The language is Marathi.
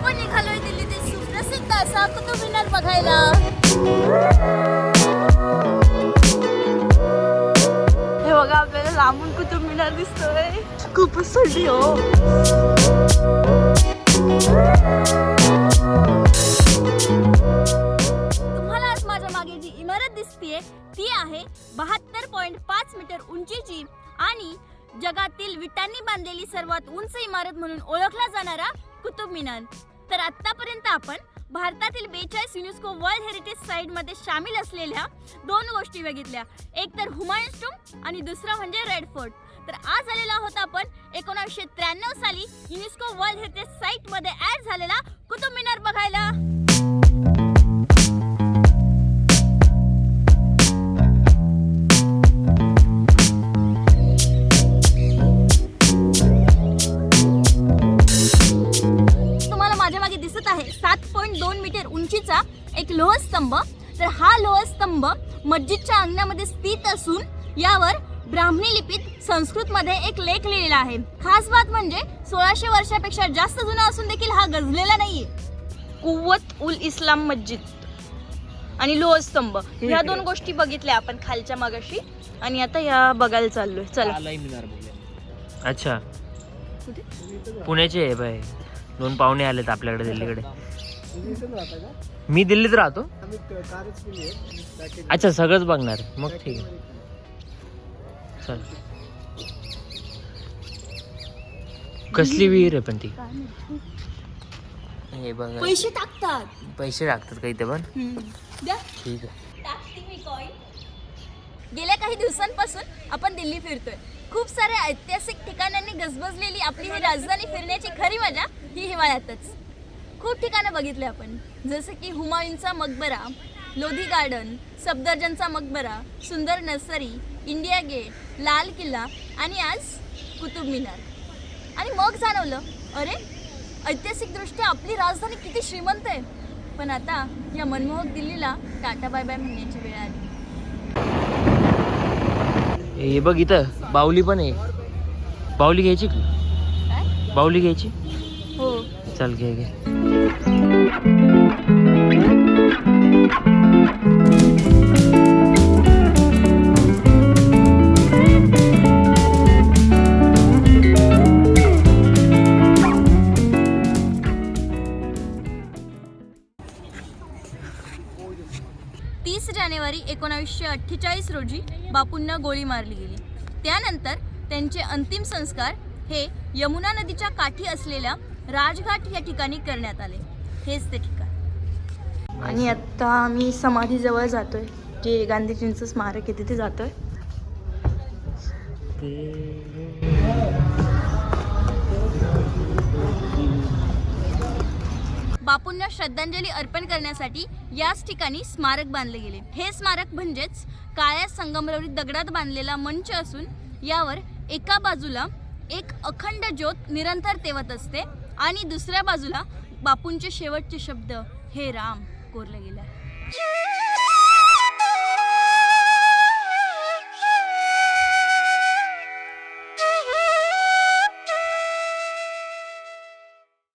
आपण निघालोय दिल्लीतील सुप्रसिद्ध असा कुतुब मिनार बघायला. हे बघा आपल्याला लांबून कुतुब मिनार दिसतोय. खूपच थंडी हो. तुम्हाला आज माझ्या मागे जी इमारत दिसतीये ती आहे बहात्तर पॉइंट पाच मीटर उंचीची आणि जगातील विटांनी बांधलेली सर्वात उंच इमारत म्हणून ओळखला जाणारा कुतुब मिनार. तर आतापर्यंत आपण भारतातील बेचाळीस युनेस्को वर्ल्ड हेरिटेज साईटमध्ये सामील असलेल्या दोन गोष्टी बघितल्या. एक तर हुमायून टूम आणि दुसरा म्हणजे रेड फोर्ट. तर आज आलेला होता आपण एकोणीसशे त्र्याण्णव साली युनेस्को वर्ल्ड हेरिटेज साईटमध्ये ऍड झालेला कुतुब मिनार बघायला. आहे. सात पॉईंट दोन मीटर उंचीचा एक लोहस्तंभ तर हा लोहस्तंभ मस्जिदच्या अंगणामध्ये स्थित असून यावर ब्राह्मणी लिपीत संस्कृत मध्ये एक लेख लिहिलेला आहे. खास बात म्हणजे सोळाशे वर्षापेक्षा जास्त जुना असून देखील हा गजलेला नाहीये. कुवत उल इस्लाम मस्जिद आणि लोहस्तंभ ह्या दोन गोष्टी बघितल्या आपण खालच्या मागाशी. आणि आता या बघायला चाललोय. चला. अच्छा. पुण्याचे आहे बाय दोन पाहुणे आलेत आपल्याकडे दिल्लीकडे. मी दिल्लीत राहतो. अच्छा सगळंच बघणार. मग ठीक आहे. चल. कसली विहीर आहे पण ती? हे बघा. पैसे टाकतात. पैसे टाकतात काही ते पण? द्या. ठीक आहे. टाकते मी कॉइन गेल्या काही दिवसांपासून आपण दिल्ली फिरतोय. खूप साऱ्या ऐतिहासिक ठिकाणांनी गजबजलेली आपली ही राजधानी फिरण्याची खरी मजा ही हिवाळ्यातच खूप ठिकाणं बघितले आपण. जसं की हुमायूनचा मकबरा लोधी गार्डन सफदरजनचा मकबरा सुंदर नर्सरी इंडिया गेट लाल किल्ला आणि आज कुतुब मिनार. आणि मग जाणवलं अरे ऐतिहासिकदृष्ट्या आपली राजधानी किती श्रीमंत आहे. पण आता या मनमोहक दिल्लीला टाटा बाय बाय म्हणण्याची वेळ आली. हे बघ इथं बाहुली पण आहे. बाहुली घ्यायची का? काय? बाहुली घ्यायची? चल घे घे. तीस जानेवारी एकोणावीसशे अठ्ठेचाळीस रोजी बापूंना गोळी मारली गेली. त्यानंतर त्यांचे अंतिम संस्कार हे यमुना नदीच्या काठी असलेल्या राजघाट या ठिकाणी करण्यात आले. हेच ते ठिकाण. आणि आता आम्ही समाधीजवळ जातोय. जे गांधीजींचं स्मारक आहे तिथे जातोय. बापूंना श्रद्धांजली अर्पण करण्यासाठी याच ठिकाणी स्मारक बांधले गेले. हे स्मारक म्हणजेच काळ्या संगमरवरी दगडात बांधलेला मंच असून यावर एका बाजूला एक अखंड ज्योत निरंतर तेवत असते. आणि दुसऱ्या बाजूला बापूंचे शेवटचे शब्द हे राम कोरले गेले.